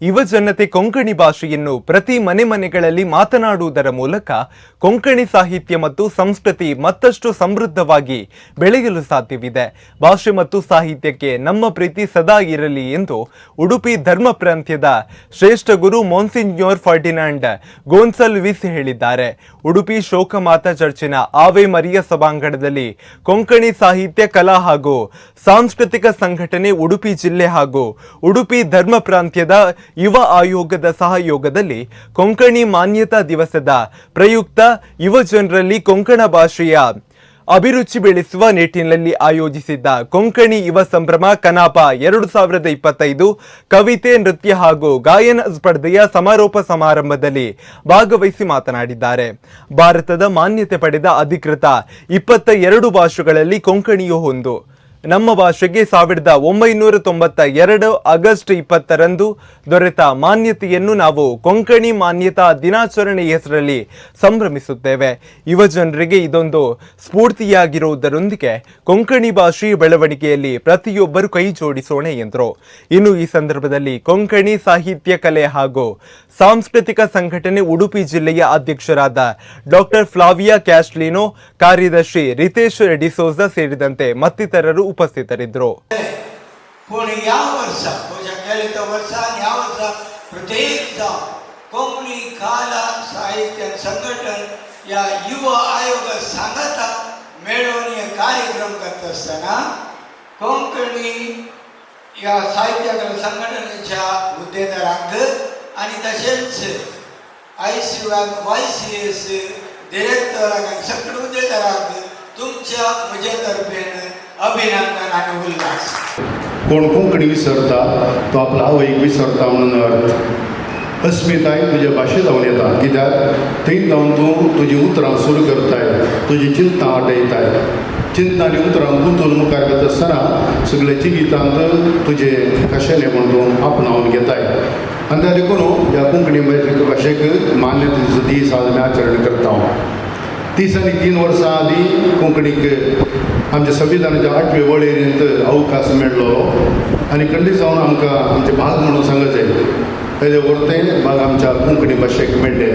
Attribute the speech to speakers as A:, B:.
A: ಯುವ ಜನತೆ ಕೊಂಕಣಿ ಭಾಷೆಯನ್ನು ಪ್ರತಿ ಮನೆ ಮನೆಗಳಲ್ಲಿ ಮಾತನಾಡುವುದರ ಮೂಲಕ ಕೊಂಕಣಿ ಸಾಹಿತ್ಯ ಮತ್ತು ಸಂಸ್ಕೃತಿ ಮತ್ತಷ್ಟು ಸಮೃದ್ಧವಾಗಿ ಬೆಳೆಯಲು ಸಾಧ್ಯವಿದೆ. ಭಾಷೆ ಮತ್ತು ಸಾಹಿತ್ಯಕ್ಕೆ ನಮ್ಮ ಪ್ರೀತಿ ಸದಾ ಇರಲಿ ಎಂದು ಉಡುಪಿ ಧರ್ಮ ಪ್ರಾಂತ್ಯದ ಶ್ರೇಷ್ಠ ಗುರು ಮೊನ್ಸಿನ್ಯೋರ್ ಫರ್ಡಿನಾಂಡ್ ಗೋನ್ಸಲ್ ವಿಸ್ ಹೇಳಿದ್ದಾರೆ. ಉಡುಪಿ ಶೋಕಮಾತ ಚರ್ಚಿನ ಆವೆ ಮರಿಯ ಸಭಾಂಗಣದಲ್ಲಿ ಕೊಂಕಣಿ ಸಾಹಿತ್ಯ ಕಲಾ ಹಾಗೂ ಸಾಂಸ್ಕೃತಿಕ ಸಂಘಟನೆ ಉಡುಪಿ ಜಿಲ್ಲೆ ಹಾಗೂ ಉಡುಪಿ ಧರ್ಮ ಪ್ರಾಂತ್ಯದ ಯುವ ಆಯೋಗದ ಸಹಯೋಗದಲ್ಲಿ ಕೊಂಕಣಿ ಮಾನ್ಯತಾ ದಿವಸದ ಪ್ರಯುಕ್ತ ಯುವ ಜನರಲ್ಲಿ ಕೊಂಕಣ ಭಾಷೆಯ ಅಭಿರುಚಿ ಬೆಳೆಸುವ ನಿಟ್ಟಿನಲ್ಲಿ ಆಯೋಜಿಸಿದ್ದ ಕೊಂಕಣಿ ಯುವ ಸಂಭ್ರಮ ಕನಾಪ ಎರಡು ಸಾವಿರದ ಇಪ್ಪತ್ತೈದು ಕವಿತೆ, ನೃತ್ಯ ಹಾಗೂ ಗಾಯನ ಸ್ಪರ್ಧೆಯ ಸಮಾರೋಪ ಸಮಾರಂಭದಲ್ಲಿ ಭಾಗವಹಿಸಿ ಮಾತನಾಡಿದ್ದಾರೆ. ಭಾರತದ ಮಾನ್ಯತೆ ಪಡೆದ ಅಧಿಕೃತ ಇಪ್ಪತ್ತ ಎರಡು ಭಾಷೆಗಳಲ್ಲಿ ಕೊಂಕಣಿಯು ಒಂದು. ನಮ್ಮ ಭಾಷೆಗೆ ಸಾವಿರದ ಒಂಬೈನೂರ ತೊಂಬತ್ತ ಎರಡು ಆಗಸ್ಟ್ ಇಪ್ಪತ್ತರಂದು ದೊರೆತ ಮಾನ್ಯತೆಯನ್ನು ನಾವು ಕೊಂಕಣಿ ಮಾನ್ಯತಾ ದಿನಾಚರಣೆ ಹೆಸರಲ್ಲಿ ಸಂಭ್ರಮಿಸುತ್ತೇವೆ. ಯುವ ಜನರಿಗೆ ಇದೊಂದು ಸ್ಫೂರ್ತಿಯಾಗಿರುವುದರೊಂದಿಗೆ ಕೊಂಕಣಿ ಭಾಷೆ ಬೆಳವಣಿಗೆಯಲ್ಲಿ ಪ್ರತಿಯೊಬ್ಬರು ಕೈ ಜೋಡಿಸೋಣ ಎಂದರು. ಇನ್ನು ಈ ಸಂದರ್ಭದಲ್ಲಿ ಕೊಂಕಣಿ ಸಾಹಿತ್ಯ ಕಲೆ ಹಾಗೂ ಸಾಂಸ್ಕೃತಿಕ ಸಂಘಟನೆ ಉಡುಪಿ ಜಿಲ್ಲೆಯ ಅಧ್ಯಕ್ಷರಾದ ಡಾಕ್ಟರ್ ಫ್ಲಾವಿಯಾ ಕ್ಯಾಸ್ಟ್ಲಿನೋ, ಕಾರ್ಯದರ್ಶಿ ರಿತೇಶ್ ಡಿಸೋಜಾ ಸೇರಿದಂತೆ ಮತ್ತಿತರರು ಉಪಸ್ಥಿತರಿದ್ದರು
B: पण या वर्षा तुझ्या गेले तर वर्षा आणि या वर्षा प्रत्येक जाव कोंकणी कला साहित्य आणि संघटन या युवा आयोग सांगता मेळवून हे कार्यक्रम करत असताना कोंकणी या साहित्य कला संघटनेच्या हुद्देदारांक आणि तसेच I C Y C S डिरेक्टराक आणि सगळे हुद्देदारांक तुमच्या म्हजे तर्फेन अभिनंदन आणि उल्हास
C: कोण कोंकणी विसरता तो आपला आवयक विसरता म्हणून अर्थ अस्मिताय तुज्या भाशेत जावन येता कित्याक? थंय जावन तूं तुजीं उतरां सुरू करताय. तुजी चिंतां वाटयताय चिंता आनी उतरां गुंतून मुखार वता आसतना सगळ्याची गितांत तुजें कशेलें म्हण तूं आपणावन घेताय. आनी त्या देखून हो, ह्या कोंकणी भाशेक मान्यतेचो दीस आज आमी आचरण करता हो. तीस आनी तीन वर्सां आदीं कोंकणीक आमच्या संविधानाच्या आठवे वळेरेंत अवकाश मेळ्ळो. आनी कंडी जावन आमकां आमचे भाग म्हणून सांगत जाय तेजे वर्तें भाग आमच्या कोंकणी भाशेक मेळ्ळे.